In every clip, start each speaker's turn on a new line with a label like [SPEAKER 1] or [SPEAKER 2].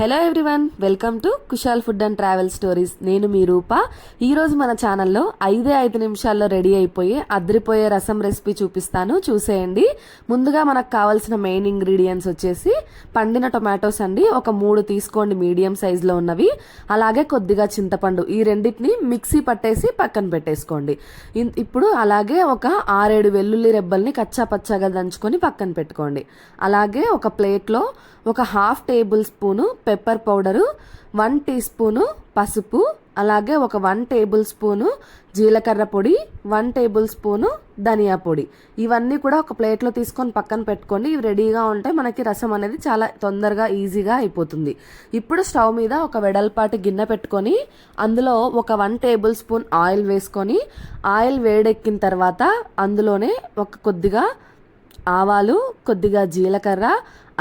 [SPEAKER 1] Hello everyone welcome to Kushal food and travel stories నేను మీ రూప. ఈరోజు మన ఛానల్లో ఐదే ఐదు నిమిషాల్లో రెడీ అయిపోయి అద్రిపోయే రసం రెసిపీ చూపిస్తాను. చూసేయండి. ముందుగా మనకు కావాల్సిన మెయిన్ ఇంగ్రీడియంట్స్ వచ్చేసి పండిన టొమాటోస్ అండి. ఒక మూడు తీసుకోండి మీడియం సైజులో ఉన్నవి. అలాగే కొద్దిగా చింతపండు. ఈ రెండింటిని మిక్సీ పట్టేసి పక్కన పెట్టేసుకోండి. ఇన్- ఇప్పుడు అలాగే ఒక ఆరేడు వెల్లుల్లి రెబ్బల్ని కచ్చా పచ్చాగా దంచుకొని పక్కన పెట్టుకోండి. అలాగే ఒక ప్లేట్లో ఒక half tablespoon pepper powder one teaspoon పసుపు అలాగే ఒక వన్ టేబుల్ స్పూను జీలకర్ర పొడి వన్ టేబుల్ స్పూను ధనియా పొడి. ఇవన్నీ కూడా ఒక ప్లేట్లో తీసుకొని పక్కన పెట్టుకోండి. ఇవి రెడీగా ఉంటే మనకి రసం అనేది చాలా తొందరగా ఈజీగా అయిపోతుంది. ఇప్పుడు స్టవ్ మీద ఒక వెడల్పాటి గిన్నె పెట్టుకొని అందులో ఒక వన్ టేబుల్ స్పూన్ ఆయిల్ వేసుకొని ఆయిల్ వేడెక్కిన తర్వాత అందులోనే ఒక కొద్దిగా ఆవాలు కొద్దిగా జీలకర్ర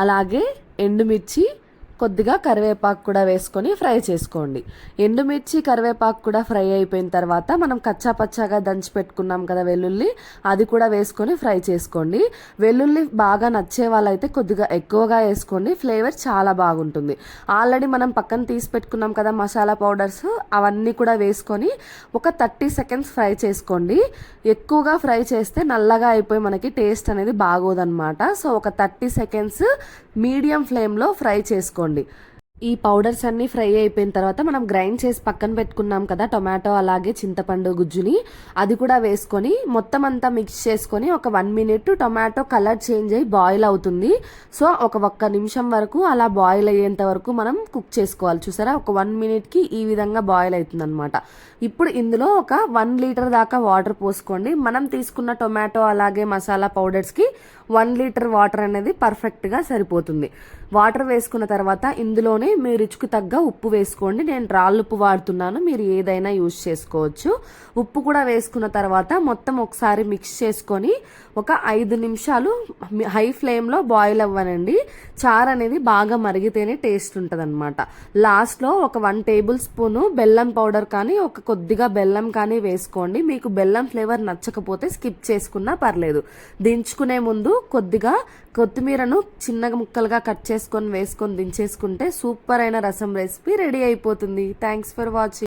[SPEAKER 1] అలాగే ఎండుమిర్చి కొద్దిగా కరివేపాకు కూడా వేసుకొని ఫ్రై చేసుకోండి. ఎండుమిర్చి కరివేపాకు కూడా ఫ్రై అయిపోయిన తర్వాత మనం కచ్చా పచ్చాగా దంచి పెట్టుకున్నాం కదా వెల్లుల్లి అది కూడా వేసుకొని ఫ్రై చేసుకోండి. వెల్లుల్లి బాగా నచ్చే వాళ్ళైతే కొద్దిగా ఎక్కువగా వేసుకోండి. ఫ్లేవర్ చాలా బాగుంటుంది. ఆల్రెడీ మనం పక్కన తీసి పెట్టుకున్నాం కదా మసాలా పౌడర్స్ అవన్నీ కూడా వేసుకొని ఒక థర్టీ సెకండ్స్ ఫ్రై చేసుకోండి. ఎక్కువగా ఫ్రై చేస్తే నల్లగా అయిపోయి మనకి టేస్ట్ అనేది బాగోదన్నమాట. సో ఒక థర్టీ సెకండ్స్ మీడియం ఫ్లేమ్లో ఫ్రై చేసుకోండి. చేసుకోండి. ఈ పౌడర్స్ అన్నీ ఫ్రై అయిపోయిన తర్వాత మనం గ్రైండ్ చేసి పక్కన పెట్టుకున్నాం కదా టొమాటో అలాగే చింతపండు గుజ్జుని. అది కూడా వేసుకొని మొత్తం అంతా మిక్స్ చేసుకొని ఒక one minute tomato colour change అయ్యి బాయిల్ అవుతుంది. సో ఒక ఒక్క నిమిషం వరకు అలా బాయిల్ అయ్యేంత వరకు మనం కుక్ చేసుకోవాలి. చూసారా? ఒక వన్ మినిట్కి ఈ విధంగా బాయిల్ అవుతుంది అనమాట ఇప్పుడు ఇందులో ఒక వన్ లీటర్ దాకా వాటర్ పోసుకోండి. మనం తీసుకున్న టొమాటో అలాగే మసాలా పౌడర్స్కి వన్ లీటర్ వాటర్ అనేది పర్ఫెక్ట్గా సరిపోతుంది. వాటర్ వేసుకున్న తర్వాత ఇందులోనే మీ రుచికి తగ్గ ఉప్పు వేసుకోండి. నేను రాళ్ళు ఉప్పు వాడుతున్నాను. మీరు ఏదైనా యూజ్ చేసుకోవచ్చు. ఉప్పు కూడా వేసుకున్న తర్వాత మొత్తం ఒకసారి మిక్స్ చేసుకొని ఒక ఐదు నిమిషాలు హై ఫ్లేమ్లో బాయిల్ అవ్వనండి. చారు అనేది బాగా మరిగితేనే టేస్ట్ ఉంటుంది అనమాట లాస్ట్లో ఒక వన్ టేబుల్ స్పూను బెల్లం పౌడర్ కానీ ఒక కొద్దిగా బెల్లం కానీ వేసుకోండి. మీకు బెల్లం ఫ్లేవర్ నచ్చకపోతే స్కిప్ చేసుకున్నా పర్లేదు. దించుకునే ముందు కొద్దిగా కొత్తిమీరను చిన్నగా ముక్కలుగా కట్ చేసుకొని వేసుకొని దించేసుకుంటే సూప్ సూపర్ అయిన రసం రెసిపీ రెడీ అయిపోతుంది. Thanks for watching